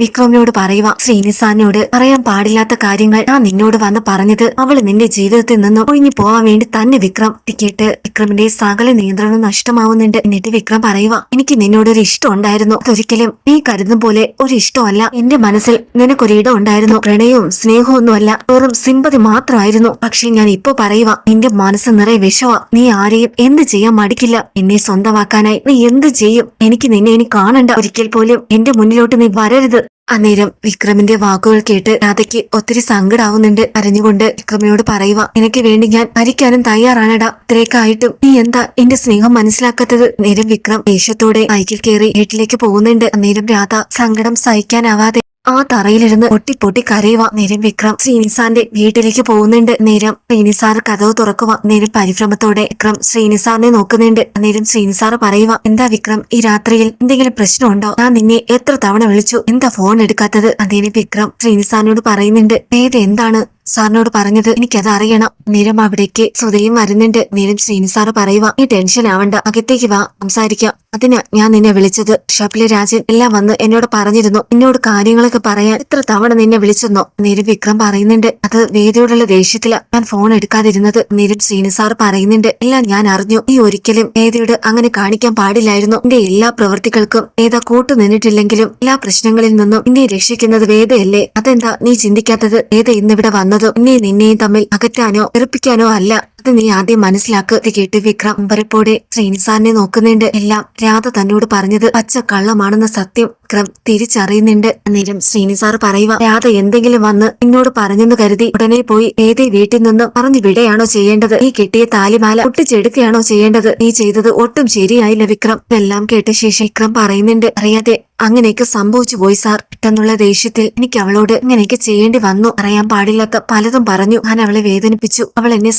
വിക്രമിനോട് പറയുക ശ്രീനിസാനോട് പറയാൻ പാടില്ലാത്ത കാര്യങ്ങൾ ഞാൻ നിന്നോട് വന്ന് പറഞ്ഞത് അവൾ നിന്റെ ജീവിതത്തിൽ നിന്നും ഒഴിഞ്ഞു പോവാൻ വേണ്ടി തന്നെ വിക്രം ടിക്കറ്റ് വിക്രമിന്റെ സകല നിയന്ത്രണം നഷ്ടമാവുന്നുണ്ട്. എന്നിട്ട് വിക്രം പറയുക എനിക്ക് നിന്നോട് ഒരു ഇഷ്ടം ഉണ്ടായിരുന്നു. അതൊരിക്കലും നീ കരുതും പോലെ ഒരു ഇഷ്ടമല്ല. എന്റെ മനസ്സിൽ നിനക്കൊരിടം ഉണ്ടായിരുന്നു. പ്രണയവും സ്നേഹവും വെറും സിമ്പതി മാത്രമായിരുന്നു. പക്ഷെ ഞാൻ ഇപ്പൊ പറയുക നിന്റെ മനസ്സ് നിറയെ വിഷവ. നീ ആരെയും എന്ത് ചെയ്യാൻ മടിക്കില്ല. എന്നെ സ്വന്തമാക്കാനായി നീ എന്ത് ചെയ്യും? എനിക്ക് നിന്നെ ഇനി കാണണ്ട. ഒരിക്കൽ പോലും എന്റെ മുന്നിലോട്ട് നീ വരരുത്. അന്നേരം വിക്രമിന്റെ വാക്കുകൾ കേട്ട് രാധയ്ക്ക് ഒത്തിരി സങ്കടാവുന്നുണ്ട് കരഞ്ഞുകൊണ്ട് വിക്രമിനോട് പറയുക എനിക്ക് വേണ്ടി ഞാൻ മരിക്കാനും തയ്യാറാണടാ. ഇത്രയൊക്കെ നീ എന്താ എന്റെ സ്നേഹം മനസ്സിലാക്കാത്തത്? നേരം വിക്രം ദേഷ്യത്തോടെ ബൈക്കിൽ കയറി വീട്ടിലേക്ക് പോകുന്നുണ്ട്. അന്നേരം രാധ സങ്കടം സഹിക്കാനാവാതെ ആ തറയിലിരുന്ന് പൊട്ടി പൊട്ടി കരയുക നേരം വിക്രം. ശ്രീനിസാന്റെ വീട്ടിലേക്ക് പോകുന്നുണ്ട് നേരം. ശ്രീനിസാർ കഥവ് തുറക്കുക നേരം പരിഭ്രമത്തോടെ. വിക്രം ശ്രീനിസാറിനെ നോക്കുന്നുണ്ട്. നേരം ശ്രീനിസാർ പറയുക എന്താ വിക്രം ഈ രാത്രിയിൽ എന്തെങ്കിലും പ്രശ്നമുണ്ടോ? ഞാൻ നിന്നെ എത്ര തവണ വിളിച്ചു. എന്താ ഫോൺ എടുക്കാത്തത്? അതേനെ വിക്രം ശ്രീനിസാറിനോട് പറയുന്നുണ്ട് വേദ എന്താണ്? സാറിനോട് പറഞ്ഞത് എനിക്കത് അറിയണം. നിരം അവിടേക്ക് ശ്രുതയും വരുന്നുണ്ട്. നേരം ശ്രീനിസാറ് പറയുക ഈ ടെൻഷൻ ആവണ്ട. അകത്തേക്ക് വാ സംസാരിക്കാം. അതിനാ ഞാൻ നിന്നെ വിളിച്ചത്. ഷപ്പിലെ രാജൻ എല്ലാം വന്ന് എന്നോട് പറഞ്ഞിരുന്നു. എന്നോട് കാര്യങ്ങളൊക്കെ പറയാൻ ഇത്ര തവണ നിന്നെ വിളിച്ചെന്നോ? നിരം വിക്രം പറയുന്നുണ്ട്. അത് വേദിയോടുള്ള ദേഷ്യത്തില ഞാൻ ഫോൺ എടുക്കാതിരുന്നത്. നേരം ശ്രീനിസാർ പറയുന്നുണ്ട്. എല്ലാം ഞാൻ അറിഞ്ഞു. നീ ഒരിക്കലും വേദിയോട് അങ്ങനെ കാണിക്കാൻ പാടില്ലായിരുന്നു. എന്റെ എല്ലാ പ്രവൃത്തികൾക്കും വേദ കൂട്ടു നിന്നിട്ടില്ലെങ്കിലും എല്ലാ പ്രശ്നങ്ങളിൽ നിന്നും നിന്നെ രക്ഷിക്കുന്നത് വേദയല്ലേ? അതെന്താ നീ ചിന്തിക്കാത്തത്? വേദ ഇന്നിവിടെ വന്നതും എന്നെ നിന്നെയും തമ്മിൽ അകറ്റാനോ വെറുപ്പിക്കാനോ അല്ല. അത് നീ ആദ്യം മനസ്സിലാക്കുക കേട്ട് വിക്രം അമ്പരപ്പോടെ ശ്രീനിസാറിനെ നോക്കുന്നുണ്ട്. എല്ലാം രാധ തന്നോട് പറഞ്ഞത് പച്ച കള്ളമാണെന്ന സത്യം വിക്രം തിരിച്ചറിയുന്നുണ്ട്. അന്നേരം ശ്രീനിസാർ പറയുക രാധ എന്തെങ്കിലും വന്ന് എന്നോട് പറഞ്ഞെന്ന് കരുതി ഉടനെ പോയി ഏതേ വീട്ടിൽ നിന്ന് പറഞ്ഞു വിടുകയാണോ ചെയ്യേണ്ടത്? നീ കെട്ടിയ താലിമാല ഒട്ടിച്ചെടുക്കുകയാണോ ചെയ്യേണ്ടത്? നീ ചെയ്തത് ഒട്ടും ശരിയായില്ല വിക്രം. ഇതെല്ലാം കേട്ട ശേഷം വിക്രം പറയുന്നുണ്ട് അറിയാതെ അങ്ങനെയൊക്കെ സംഭവിച്ചു പോയി സാർ. പെട്ടെന്നുള്ള ദേഷ്യത്തിൽ എനിക്ക് അവളോട് ഇങ്ങനെയൊക്കെ ചെയ്യേണ്ടി വന്നു. അറിയാൻ പാടില്ലാത്ത പലതും പറഞ്ഞു. ഞാൻ അവളെ വേദനിപ്പിച്ചു. അവൾ എന്നെ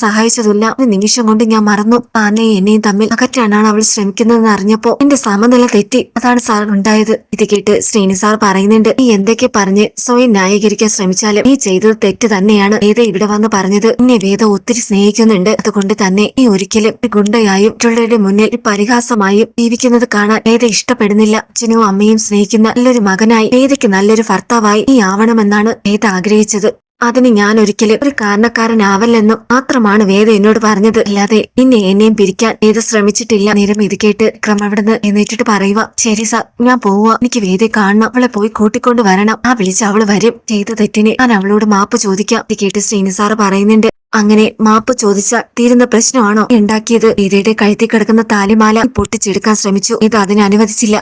സഹായിച്ചതില്ല ഒരു നിമിഷം കൊണ്ട് ഞാൻ മറന്നു. താനെ എന്നെയും തമ്മിൽ അകറ്റാനാണ് അവൾ ശ്രമിക്കുന്നതെന്ന് അറിഞ്ഞപ്പോ എന്റെ സമനില തെറ്റി. അതാണ് സാർ ഉണ്ടായത്. ഇത് കേട്ട് ശ്രീനി സാർ പറയുന്നുണ്ട് നീ എന്തൊക്കെ പറഞ്ഞ് സ്വയം ന്യായീകരിക്കാൻ ശ്രമിച്ചാലും നീ ചെയ്തത് തെറ്റ് തന്നെയാണ്. വേദ ഇവിടെ വന്ന് പറഞ്ഞത് എന്നെ വേദ ഒത്തിരി സ്നേഹിക്കുന്നുണ്ട്. അതുകൊണ്ട് തന്നെ നീ ഒരിക്കലും ഒരു ഗുണ്ടയായും മറ്റുള്ളവരുടെ മുന്നിൽ ഒരു പരിഹാസമായും ജീവിക്കുന്നത് കാണാൻ വേദ ഇഷ്ടപ്പെടുന്നില്ല. അച്ഛനും അമ്മയും സ്നേഹിക്കുന്ന നല്ലൊരു മകനായി വേദയ്ക്ക് നല്ലൊരു ഭർത്താവായി നീ ആവണമെന്നാണ് വേദ ആഗ്രഹിച്ചത്. അതിന് ഞാൻ ഒരിക്കലും ഒരു കാരണക്കാരനാവല്ലെന്നും മാത്രമാണ് വേദ എന്നോട് പറഞ്ഞത്. അല്ലാതെ നിന്നെ എന്നെയും പിരിക്കാൻ വേദ ശ്രമിച്ചിട്ടില്ല. നേരം ഇത് കേട്ട് വിക്രം അവിടുന്ന് എന്നിട്ടിട്ട് പറയുക ശരി സാർ ഞാൻ പോവുക എനിക്ക് വേദയെ കാണണം. അവളെ പോയി കൂട്ടിക്കൊണ്ട് വരണം. ആ വിളിച്ച് അവൾ വരും. ചെയ്ത തെറ്റിന് ഞാൻ അവളോട് മാപ്പ് ചോദിക്കാം. ഇത് കേട്ട് ശ്രീനി സാറ് പറയുന്നുണ്ട്. അങ്ങനെ മാപ്പ് ചോദിച്ച തീരുന്ന പ്രശ്നമാണോ? ഉണ്ടാക്കിയത് വേദയുടെ കഴുത്തി കിടക്കുന്ന താലിമാല പൊട്ടിച്ചെടുക്കാൻ ശ്രമിച്ചു. ഇത് അതിന് അനുവദിച്ചില്ല.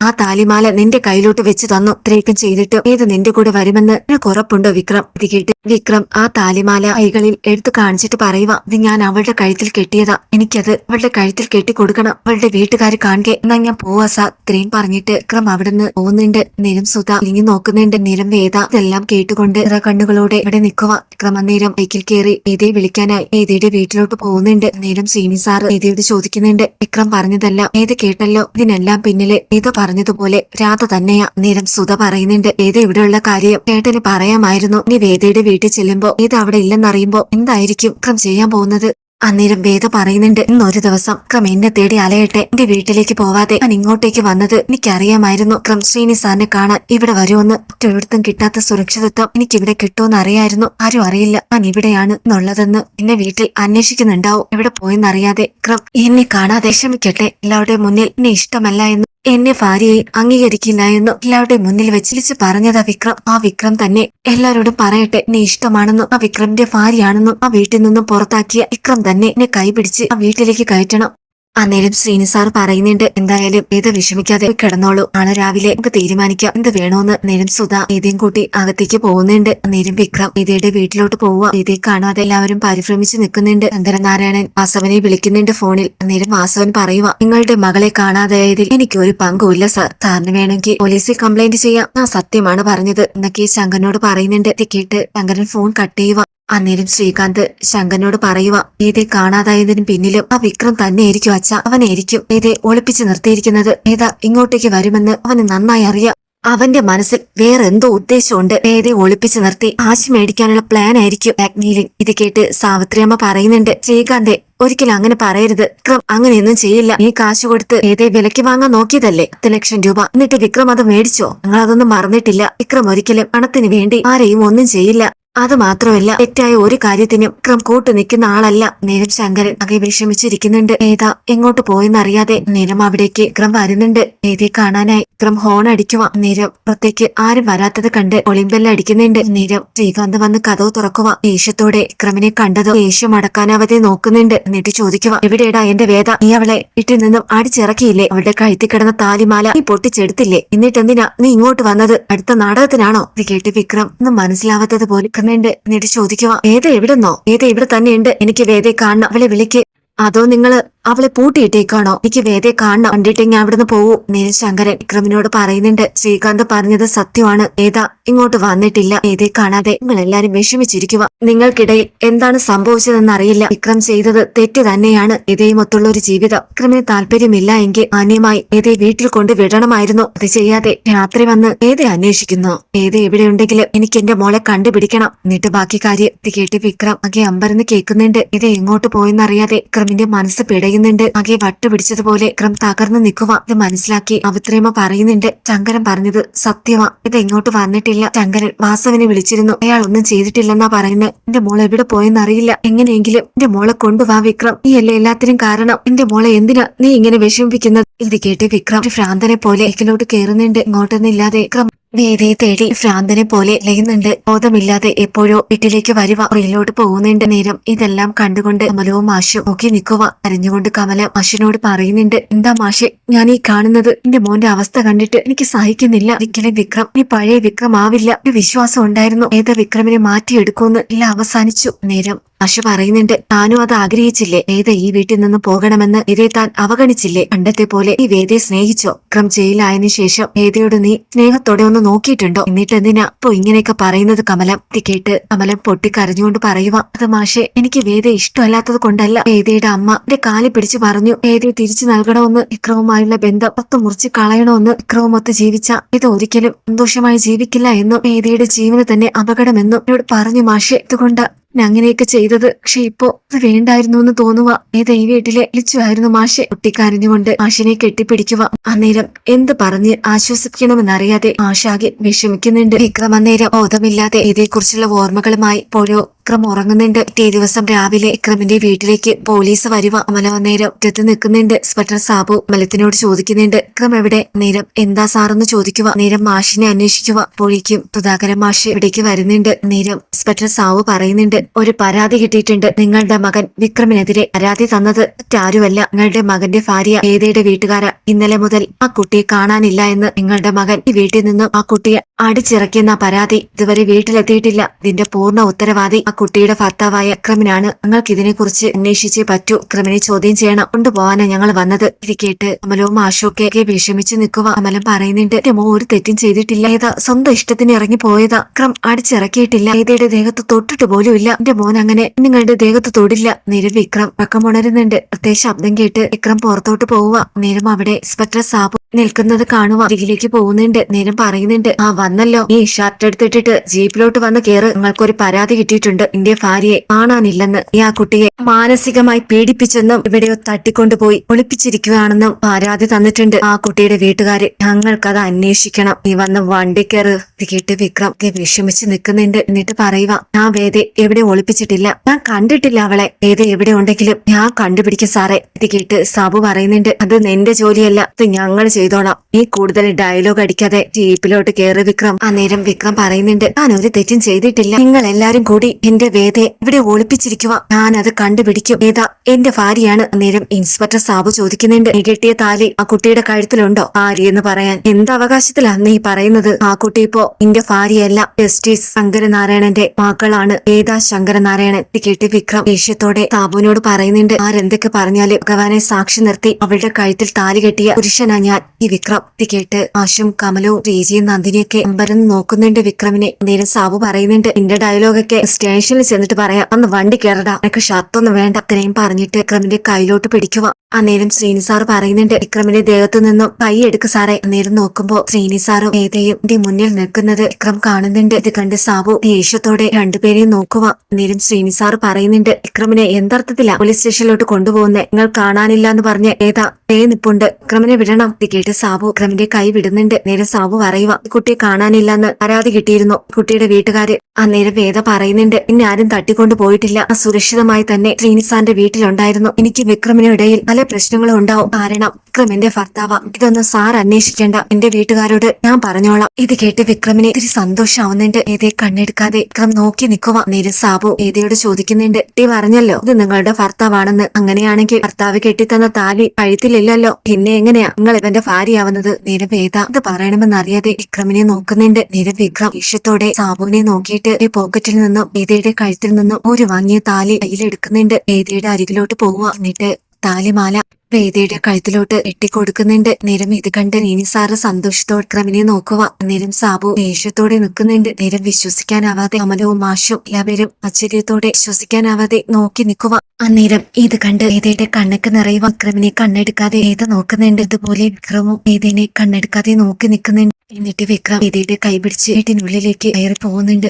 ആ താലിമാല നിന്റെ കയ്യിലോട്ട് വെച്ച് തന്നു. ഇത്രയൊക്കെ ചെയ്തിട്ട് ഏത് നിന്റെ കൂടെ വരുമെന്ന് നിനക്ക് വിക്രം? ഇത് കേട്ട് വിക്രം ആ താലിമാല കൈകളിൽ എടുത്തു കാണിച്ചിട്ട് പറയുക ഇത് ഞാൻ അവളുടെ കഴുത്തിൽ കെട്ടിയതാ. എനിക്കത് അവളുടെ കഴുത്തിൽ കെട്ടി കൊടുക്കണം അവളുടെ വീട്ടുകാർ കാണുക. എന്നാ ഞാൻ പോവാ സാ ഇത്രയും പറഞ്ഞിട്ട് വിക്രം അവിടുന്ന് പോകുന്നുണ്ട്. നിരം സുധ ഇനി നോക്കുന്നുണ്ട്. നിരം വേദ ഇതെല്ലാം കേട്ടുകൊണ്ട് ഇറ കണ്ണുകളോടെ ഇവിടെ നിൽക്കുക വിക്രം അന്നേരം ബൈക്കിൽ കയറി വേദയെ വിളിക്കാനായി വേദയുടെ വീട്ടിലോട്ട് പോകുന്നുണ്ട്. നേരം ശ്രീനി സാർ വേദയോട് ചോദിക്കുന്നുണ്ട്. വിക്രം പറഞ്ഞതല്ല ഏത് കേട്ടല്ലോ. ഇതിനെല്ലാം പിന്നിൽ വേദ പറഞ്ഞതുപോലെ രാധ തന്നെയാ നേരം സുധ പറയുന്നുണ്ട്. ഏത് ഇവിടെയുള്ള കാര്യം? ചേട്ടന് പറയാമായിരുന്നു. നീ വേദയുടെ വീട്ടിൽ ചെല്ലുമ്പോ ഇത് അവിടെ ഇല്ലെന്നറിയുമ്പോ എന്തായിരിക്കും ക്രം ചെയ്യാൻ പോകുന്നത്? അന്നേരം വേദ പറയുന്നുണ്ട് ഇന്നൊരു ദിവസം ക്രം എന്നെ തേടി അലയട്ടെ. എന്റെ വീട്ടിലേക്ക് പോവാതെ ഞാൻ ഇങ്ങോട്ടേക്ക് വന്നത് എനിക്കറിയാമായിരുന്നു. ക്രം ശ്രീനി സാറിനെ കാണാൻ ഇവിടെ വരുമെന്ന് മറ്റൊരിടത്തും കിട്ടാത്ത സുരക്ഷിതത്വം എനിക്ക് ഇവിടെ കിട്ടുമെന്ന് അറിയായിരുന്നു ആരും അറിയില്ല. ഞാൻ ഇവിടെയാണ് എന്നുള്ളതെന്ന് എന്നെ വീട്ടിൽ അന്വേഷിക്കുന്നുണ്ടാവും. എവിടെ പോയെന്നറിയാതെ ക്രം എന്നെ കാണാതെ ക്ഷമിക്കട്ടെ എല്ലാവരുടെയും മുന്നിൽ എന്നെ ഇഷ്ടമല്ല എന്ന് എന്നെ ഭാര്യയെ അംഗീകരിക്കില്ല എന്ന് എല്ലാവരുടെ മുന്നിൽ വെച്ചിരിച്ച് പറഞ്ഞതാ വിക്രം. ആ വിക്രം തന്നെ എല്ലാവരോടും പറയട്ടെ എന്നെ ഇഷ്ടമാണെന്നും. ആ വിക്രമിന്റെ ഭാര്യയാണെന്നും ആ വീട്ടിൽ നിന്നും പുറത്താക്കിയ വിക്രം തന്നെ എന്നെ കൈപിടിച്ച് ആ വീട്ടിലേക്ക് കയറ്റണം. അന്നേരം ശ്രീനി സാർ പറയുന്നുണ്ട് എന്തായാലും ഏത് വിഷമിക്കാതെ കിടന്നോളൂ. നാളെ രാവിലെ നമുക്ക് തീരുമാനിക്കാം. എന്ത് വേണോന്ന് നേരം സുധ ഏതേം കൂട്ടി അകത്തേക്ക് പോകുന്നുണ്ട്. നേരം വിക്രം ഇതയുടെ വീട്ടിലോട്ട് പോവുക. ഇതേ കാണാതെ എല്ലാവരും പരിഭ്രമിച്ച് നിൽക്കുന്നുണ്ട്. ചന്ദ്രനാരായണൻ വാസവനെ വിളിക്കുന്നുണ്ട് ഫോണിൽ. അന്നേരം വാസവൻ പറയുക നിങ്ങളുടെ മകളെ കാണാതായതിൽ എനിക്ക് ഒരു പങ്കുമില്ല സാർ. സാറിന് വേണമെങ്കിൽ പോലീസിൽ കംപ്ലൈന്റ് ചെയ്യാം. ഞാൻ സത്യമാണ് പറഞ്ഞത്. എന്നൊക്കെ ശങ്കരനോട് പറയുന്നുണ്ട്. കേട്ട് ശങ്കരൻ ഫോൺ കട്ട് ചെയ്യുക അന്നേരം ശ്രീകാന്ത് ശങ്കരനോട് പറയുക ഏതെ കാണാതായതിനു പിന്നിലും ആ വിക്രം തന്നെയായിരിക്കും അച്ഛ അവനായിരിക്കും. ഏതെ ഒളിപ്പിച്ചു നിർത്തിയിരിക്കുന്നത് ഏതാ ഇങ്ങോട്ടേക്ക് വരുമെന്ന് അവന് നന്നായി അറിയാം. അവന്റെ മനസ്സിൽ വേറെ എന്തോ ഉദ്ദേശമുണ്ട്. വേദയെ ഒളിപ്പിച്ചു നിർത്തി ആശി മേടിക്കാനുള്ള പ്ലാൻ ആയിരിക്കും അഗ്നിയിൽ ഇത് കേട്ട് സാവിത്രിയമ്മ പറയുന്നുണ്ട് ശ്രീകാന്തെ ഒരിക്കലും അങ്ങനെ പറയരുത്. വിക്രം അങ്ങനെയൊന്നും ചെയ്യില്ല. നീ കാശ് കൊടുത്ത് ഏതേ വിലക്ക് വാങ്ങാൻ നോക്കിയതല്ലേ? പത്ത് ലക്ഷം രൂപ. എന്നിട്ട് വിക്രം അത് മേടിച്ചോ? ഞങ്ങൾ അതൊന്നും മറന്നിട്ടില്ല. വിക്രം ഒരിക്കലും പണത്തിന് വേണ്ടി ആരെയും ഒന്നും ചെയ്യില്ല. അത് മാത്രമല്ല തെറ്റായ ഒരു കാര്യത്തിനും വിക്രം കൂട്ടു നിൽക്കുന്ന ആളല്ല നീരം ശങ്കരൻ. അകെ വിഷമിച്ചിരിക്കുന്നുണ്ട്. ഏതാ എങ്ങോട്ട് പോയെന്നറിയാതെ നീരം അവിടേക്ക് വിക്രം വരുന്നുണ്ട്. ഏതെ കാണാനായി വിക്രം ഹോൺ അടിക്കുക. നീരം പുറത്തേക്ക് ആരും വരാത്തത് കണ്ട് ഒളിമ്പെല്ലാം അടിക്കുന്നുണ്ട്. നീരം ശ്രീകാന്ത് വന്ന് കഥവ് തുറക്കുക. ദേഷ്യത്തോടെ വിക്രമിനെ കണ്ടത് ദേഷ്യം അടക്കാനാവതെ നോക്കുന്നുണ്ട്. എന്നിട്ട് ചോദിക്കുക എവിടെയടാ എന്റെ വേദ? നീ അവളെ വീട്ടിൽ നിന്നും അടിച്ചിറക്കിയില്ലേ? അവളുടെ കഴുത്തി കിടന്ന താലിമാല നീ പൊട്ടിച്ചെടുത്തില്ലേ? എന്നിട്ടെന്തിനാ നീ ഇങ്ങോട്ട് വന്നത്? അടുത്ത നാടകത്തിനാണോ? ഇത് കേട്ട് വിക്രം ഒന്നും മനസ്സിലാവാത്തത് പോലെ നിൽക്കുന്നുണ്ട് എന്നിട്ട് ചോദിക്കുക വേദ എവിടെന്നോ? വേദ ഇവിടെ തന്നെയുണ്ട്. എനിക്ക് വേദയെ കാണണം. അവളെ വിളിക്ക്. അതോ നിങ്ങൾ അവളെ പൂട്ടിയിട്ടേക്കാണോ? എനിക്ക് വേദയെ കാണണം. കണ്ടിട്ട് ഞാൻ അവിടുന്ന് പോവൂ. നേരെ ശങ്കരൻ വിക്രമിനോട് പറയുന്നുണ്ട്. ശ്രീകാന്ത് പറഞ്ഞത് സത്യമാണ്. ഏതാ ഇങ്ങോട്ട് വന്നിട്ടില്ല. വേദയെ കാണാതെ നിങ്ങൾ എല്ലാരും വിഷമിച്ചിരിക്കുക. നിങ്ങൾക്കിടയിൽ എന്താണ് സംഭവിച്ചതെന്ന് അറിയില്ല. വിക്രം ചെയ്തത് തെറ്റ് തന്നെയാണ്. ഇതേമൊത്തുള്ള ഒരു ജീവിതം വിക്രമിന് താല്പര്യമില്ല എങ്കിൽ മാന്യമായി ഏതേ വീട്ടിൽ കൊണ്ട് വിടണമായിരുന്നു. അത് ചെയ്യാതെ രാത്രി വന്ന് ഏതെ അന്വേഷിക്കുന്നു. ഏത് എവിടെയുണ്ടെങ്കിലും എനിക്ക് എന്റെ മോളെ കണ്ടുപിടിക്കണം. എന്നിട്ട് ബാക്കി കാര്യം ഇത് കേട്ട് വിക്രം അകെ അമ്പരന്ന് കേൾക്കുന്നുണ്ട്. ഇത് എങ്ങോട്ട് പോയെന്നറിയാതെ വിക്രമിന്റെ മനസ്സ് പിടയുന്നുണ്ട് അകെ വട്ടുപിടിച്ചതുപോലെ ക്രം തകർന്നു നിൽക്കുക ഇത് മനസ്സിലാക്കി അവിത്രേമ പറയുന്നുണ്ട്. ശങ്കരൻ പറഞ്ഞത് സത്യമാ. ഇത് എങ്ങോട്ട് വന്നിട്ടില്ല. ശങ്കരൻ വാസവനെ വിളിച്ചിരുന്നു. അയാൾ ഒന്നും ചെയ്തിട്ടില്ലെന്നാ പറയുന്നത്. എന്റെ മോൾ എവിടെ പോയെന്നറിയില്ല. എങ്ങനെയെങ്കിലും എന്റെ മോളെ കൊണ്ടുവാ വിക്രം. നീ അല്ലേ എല്ലാത്തിനും കാരണം? എന്റെ മോളെ എന്തിനാ നീ ഇങ്ങനെ വിഷമിപ്പിക്കുന്നത്? ഇത് കേട്ട് വിക്രം ഭ്രാന്തനെ പോലെ ഇക്കിലോട്ട് കയറുന്നുണ്ട് ഇങ്ങോട്ടൊന്നില്ലാതെ വിക്രം വേദിയെ തേടി ഭ്രാന്തനെ പോലെ ലയുന്നുണ്ട്. ബോധമില്ലാതെ എപ്പോഴോ വീട്ടിലേക്ക് വരുവ. റീലോട്ട് പോകുന്നുണ്ട്. നേരം ഇതെല്ലാം കണ്ടുകൊണ്ട് കമലവും മാഷും നോക്കി നിൽക്കുക അറിഞ്ഞുകൊണ്ട് കമല മാഷിനോട് പറയുന്നുണ്ട് എന്താ മാഷെ ഞാൻ ഈ കാണുന്നത് എന്റെ മോന്റെ അവസ്ഥ കണ്ടിട്ട് എനിക്ക് സഹിക്കുന്നില്ല. ഒരിക്കലും വിക്രം ഇനി പഴയ വിക്രം ആവില്ല ഒരു വിശ്വാസം ഉണ്ടായിരുന്നു. ഏത് വിക്രമിനെ മാറ്റിയെടുക്കുമെന്ന് എല്ലാം അവസാനിച്ചു. നേരം അശു പറയുന്നുണ്ട് താനും അത് ആഗ്രഹിച്ചില്ലേ? വേദ ഈ വീട്ടിൽ നിന്ന് പോകണമെന്ന്? ഇതേ താൻ അവഗണിച്ചില്ലേ? പണ്ടത്തെ പോലെ ഈ വേദയെ സ്നേഹിച്ചോ? ക്രം ജയിലായതിനു ശേഷം വേദയോട് നീ സ്നേഹത്തോടെ ഒന്ന് നോക്കിയിട്ടുണ്ടോ? എന്നിട്ട് എന്തിനാ ഇപ്പൊ ഇങ്ങനെയൊക്കെ പറയുന്നത് കമലം? ഇത് കേട്ട് കമലം പൊട്ടിക്കരഞ്ഞുകൊണ്ട് പറയുക അത് മാഷെ എനിക്ക് വേദ ഇഷ്ടമല്ലാത്തത് കൊണ്ടല്ല. വേദയുടെ അമ്മ എന്റെ കാലി പിടിച്ചു പറഞ്ഞു വേദയെ തിരിച്ചു നൽകണമെന്ന് വിക്രവുമായുള്ള ബന്ധം പത്ത് മുറിച്ച് കളയണമെന്ന് വിക്രവുമൊത്ത് ജീവിച്ച ഇത് ഒരിക്കലും സന്തോഷമായി ജീവിക്കില്ല എന്നും വേദയുടെ ജീവന് തന്നെ അപകടമെന്നും എന്നോട് പറഞ്ഞു മാഷെ. ഇതുകൊണ്ട് ഞാൻ അങ്ങനെയൊക്കെ ചെയ്തത്. പക്ഷെ ഇപ്പോ അത് വേണ്ടായിരുന്നു എന്ന് തോന്നുക. ഏത് ഈ വീട്ടിലെ വിളിച്ചുമായിരുന്നു മാഷെ. കുട്ടിക്കരഞ്ഞുകൊണ്ട് മാഷിനെ കെട്ടിപ്പിടിക്കുക. അന്നേരം എന്ത് പറഞ്ഞ് ആശ്വസിപ്പിക്കണമെന്നറിയാതെ മാഷാകെ വിഷമിക്കുന്നുണ്ട്. വിക്രം അന്നേരം ബോധമില്ലാതെ ഇതേക്കുറിച്ചുള്ള ഓർമ്മകളുമായി പോരോ വിക്രം ഉറങ്ങുന്നുണ്ട്. പിറ്റേ ദിവസം രാവിലെ വിക്രമിന്റെ വീട്ടിലേക്ക് പോലീസ് വരുവ. അമല നേരം ഒറ്റത്ത് നിൽക്കുന്നുണ്ട്. ഇൻസ്പെക്ടർ സാബു അമലത്തിനോട് ചോദിക്കുന്നുണ്ട്. വിക്രം എവിടെ? നേരം എന്താ സാറെന്ന് ചോദിക്കുക നേരം മാഷിനെ അന്വേഷിക്കുക അപ്പോഴേക്കും സുധാകരൻ മാഷ് ഇവിടേക്ക് വരുന്നുണ്ട്. നേരം ഇൻസ്പെക്ടർ സാബു പറയുന്നുണ്ട്. ഒരു പരാതി കിട്ടിയിട്ടുണ്ട്. നിങ്ങളുടെ മകൻ വിക്രമിനെതിരെ പരാതി തന്നത് മറ്റാരുമല്ല. നിങ്ങളുടെ മകന്റെ ഭാര്യ ഏതയുടെ വീട്ടുകാര. ഇന്നലെ മുതൽ ആ കുട്ടിയെ കാണാനില്ല എന്ന് നിങ്ങളുടെ മകൻ ഈ വീട്ടിൽ നിന്നും ആ കുട്ടിയെ അടിച്ചിറക്കിയെന്ന പരാതി ഇതുവരെ വീട്ടിലെത്തിയിട്ടില്ല. ഇതിന്റെ പൂർണ ഉത്തരവാദി ആ കുട്ടിയുടെ ഭർത്താവായ അക്രമിനാണ് ഞങ്ങൾക്ക് ഇതിനെക്കുറിച്ച് അന്വേഷിച്ചേ പറ്റൂ. അക്രമിനെ ചോദ്യം ചെയ്യണം. കൊണ്ടുപോകാനാണ് ഞങ്ങൾ വന്നത്. ഇത് കേട്ട് അമലവും അശോകയൊക്കെ വിഷമിച്ച് നിൽക്കുക. അമലം പറയുന്നുണ്ട് രമോ ഒരു തെറ്റും ചെയ്തിട്ടില്ല. ഏതാ സ്വന്തം ഇഷ്ടത്തിന് ഇറങ്ങി പോയതാ. അക്രം അടിച്ചിറക്കിയിട്ടില്ല. ഏതയുടെ ദേഹത്ത് തൊട്ടിട്ട് പോലും ഇല്ല. എന്റെ മോൻ അങ്ങനെ നിങ്ങളുടെ ദേഹത്ത് തൊടില്ല. നേരം വിക്രം പക്കം ഉണരുന്നുണ്ട് പ്രത്യേക ശബ്ദം കേട്ട് വിക്രം പുറത്തോട്ട് പോവുക. നേരം അവിടെ ഇൻസ്പെക്ടർ സാബു നിൽക്കുന്നത് കാണുക. അരികിലേക്ക് പോകുന്നുണ്ട്. നേരം പറയുന്നുണ്ട് ആ വന്നല്ലോ. നീ ഷർട്ട് എടുത്തിട്ടിട്ട് ജീപ്പിലോട്ട് വന്ന് കേറ്. നിങ്ങൾക്കൊരു പരാതി കിട്ടിയിട്ടുണ്ട്. എന്റെ ഭാര്യയെ കാണാനില്ലെന്ന്. ഈ ആ കുട്ടിയെ മാനസികമായി പീഡിപ്പിച്ചെന്നും ഇവിടെയോ തട്ടിക്കൊണ്ടുപോയി ഒളിപ്പിച്ചിരിക്കുകയാണെന്നും പരാതി തന്നിട്ടുണ്ട്. ആ കുട്ടിയുടെ വീട്ടുകാര് ഞങ്ങൾക്കത് അന്വേഷിക്കണം. നീ വന്ന് വണ്ടി കയറ് കേട്ട് വിക്രം വിഷമിച്ച് നിൽക്കുന്നുണ്ട്. എന്നിട്ട് പറയുക ഞാൻ വേദ എവിടെ ഒളിപ്പിച്ചിട്ടില്ല? ഞാൻ കണ്ടിട്ടില്ല അവളെ. വേദ എവിടെ ഉണ്ടെങ്കിലും ഞാൻ കണ്ടുപിടിക്കും സാറേ. ഇത് കേട്ട് സാബു പറയുന്നുണ്ട് അത് നിന്റെ ജോലിയല്ല. ഇത് ഞങ്ങൾ ചെയ്തോളാം. നീ കൂടുതൽ ഡയലോഗ് അടിക്കാതെ ജീപ്പിലോട്ട് കയറി വിക്രം. അന്നേരം വിക്രം പറയുന്നുണ്ട് ഞാൻ ഒരു തെറ്റും ചെയ്തിട്ടില്ല. നിങ്ങൾ എല്ലാരും കൂടി എന്റെ വേദയെ ഇവിടെ ഒളിപ്പിച്ചിരിക്കുക ഞാൻ അത് കണ്ടുപിടിക്കും. വേദ എന്റെ ഭാര്യയാണ്. അന്നേരം ഇൻസ്പെക്ടർ സാബു ചോദിക്കുന്നുണ്ട് നീ കെട്ടിയ താലി ആ കുട്ടിയുടെ കഴുത്തിലുണ്ടോ? ഭാര്യ എന്ന് പറയാൻ എന്ത് അവകാശത്തിലാ നീ പറയുന്നത്? ആ കുട്ടി ഇപ്പോ എന്റെ ഭാര്യയല്ല. ജസ്റ്റിസ് ശങ്കരനാരായണന്റെ മകളാണ്. വേദ ശങ്കരനാരായണൻ? കേട്ട് വിക്രം ദേഷ്യത്തോടെ സാബുവിനോട് പറയുന്നുണ്ട് ആരെന്തൊക്കെ പറഞ്ഞാൽ ഭഗവാനെ സാക്ഷി നിർത്തി അവളുടെ കഴുത്തിൽ താലി കെട്ടിയ പുരുഷനാ ഞാൻ. ഈ വിക്രം ഇത് കേട്ട് ആശും കമലവും രീജിയും നന്ദിനിയൊക്കെ അമ്പരന്ന് നോക്കുന്നുണ്ട് വിക്രമിനെ. നേരം സാബു പറയുന്നുണ്ട് നിന്റെ ഡയലോഗൊക്കെ സ്റ്റേഷനിൽ ചെന്നിട്ട് പറയാം. അന്ന് വണ്ടി കയറടാ എനിക്ക് ഷർട്ടൊന്നും വേണ്ട. അത്രയും പറഞ്ഞിട്ട് വിക്രമിന്റെ കയ്യിലോട്ട് പിടിക്കുക അന്നേരം ശ്രീനി സാർ പറയുന്നുണ്ട് വിക്രമിന്റെ ദേഹത്തു നിന്നും കൈ എടുക്ക് സാറേ. അന്നേരം നോക്കുമ്പോ ശ്രീനി സാറും എന്റെ മുന്നിൽ നിൽക്കുന്നത് വിക്രം കാണുന്നുണ്ട്. ഇത് കണ്ട് സാബു ദേഷ്യത്തോടെ രണ്ടുപേരെയും നോക്കുക അന്നേരം ശ്രീനി സാർ പറയുന്നുണ്ട് വിക്രമിനെ എന്തർത്ഥത്തിലാ പോലീസ് സ്റ്റേഷനിലോട്ട് കൊണ്ടുപോകുന്നത് നിങ്ങൾ കാണാനില്ല എന്ന് പറഞ്ഞ് ഏതാ? ദേ നിപ്പുണ്ട്. വിക്രമിനെ വിടണം. ഇത് കേട്ട് സാബു വിക്രമിന്റെ കൈ വിടുന്നുണ്ട്. നേരെ സാബു പറയുക "ഈ കുട്ടിയെ കാണാനില്ല എന്ന് പരാതി കിട്ടിയിരുന്നു. കുട്ടിയുടെ വീട്ടുകാര് അന്നേരം വേദ പറയുന്നുണ്ട്. പിന്നെ ആരും തട്ടിക്കൊണ്ടു പോയിട്ടില്ല. സുരക്ഷിതമായി തന്നെ ശ്രീനിസാന്റെ വീട്ടിലുണ്ടായിരുന്നു. എനിക്ക് വിക്രമിനും ഇടയിൽ പല പ്രശ്നങ്ങളും ഉണ്ടാവും. കാരണം വിക്രം എന്റെ ഭർത്താവ. ഇതൊന്നും സാർ അന്വേഷിക്കേണ്ട. എന്റെ വീട്ടുകാരോട് ഞാൻ പറഞ്ഞോളാം. ഇത് കേട്ട് വിക്രമിന് ഇത്തിരി സന്തോഷാവുന്നുണ്ട്. ഏതേ കണ്ണെടുക്കാതെ വിക്രം നോക്കി നിൽക്കുക സാബു ഏതയോട് ചോദിക്കുന്നുണ്ട്. ടി പറഞ്ഞല്ലോ. ഇത് നിങ്ങളുടെ ഭർത്താവാണെന്ന്. അങ്ങനെയാണെങ്കിൽ ഭർത്താവ് കെട്ടിത്തന്ന താലി കഴുത്തിലില്ലല്ലോ. പിന്നെ എങ്ങനെയാ? നിങ്ങൾ ഇവന്റെ ഭാര്യയാവുന്നത്? നേരെ വേദ ഇത് പറയണമെന്നറിയാതെ വിക്രമിനെ നോക്കുന്നുണ്ട് നിരവിക്രം ഇഷ്ടത്തോടെ സാബുവിനെ നോക്കിയിട്ട് പോക്കറ്റിൽ നിന്നും വേദയുടെ കഴുത്തിൽ നിന്നും ഒരു വാങ്ങിയ താലി കയ്യിലെടുക്കുന്നുണ്ട്. വേദയുടെ അരികിലോട്ട് പോവുക. എന്നിട്ട് താലിമാല വേദിയുടെ കഴുത്തിലോട്ട് എട്ടിക്കൊടുക്കുന്നുണ്ട്. നിരം ഇത് കണ്ട് നീനി സാറ് സന്തോഷത്തോടെ ക്രമിനെ നോക്കുക. നിരം സാബു ദേഷ്യത്തോടെ നിൽക്കുന്നുണ്ട്. നിരം വിശ്വസിക്കാനാവാതെ അമലവും മാഷും എല്ലാവരും ആശ്ചര്യത്തോടെ വിശ്വസിക്കാനാവാതെ നോക്കി നിൽക്കുക. അന്നേരം ഇത് കണ്ട് വേദയുടെ കണ്ണൊക്കെ നിറയുക അക്രമിനെ കണ്ണെടുക്കാതെ വേദ നോക്കുന്നുണ്ട്. ഇതുപോലെ വിക്രമും വേദനെ കണ്ണെടുക്കാതെ നോക്കി നിൽക്കുന്നുണ്ട്. എന്നിട്ട് വിക്രം വേദയുടെ കൈപിടിച്ച് വീട്ടിനുള്ളിലേക്ക് കയറി പോകുന്നുണ്ട്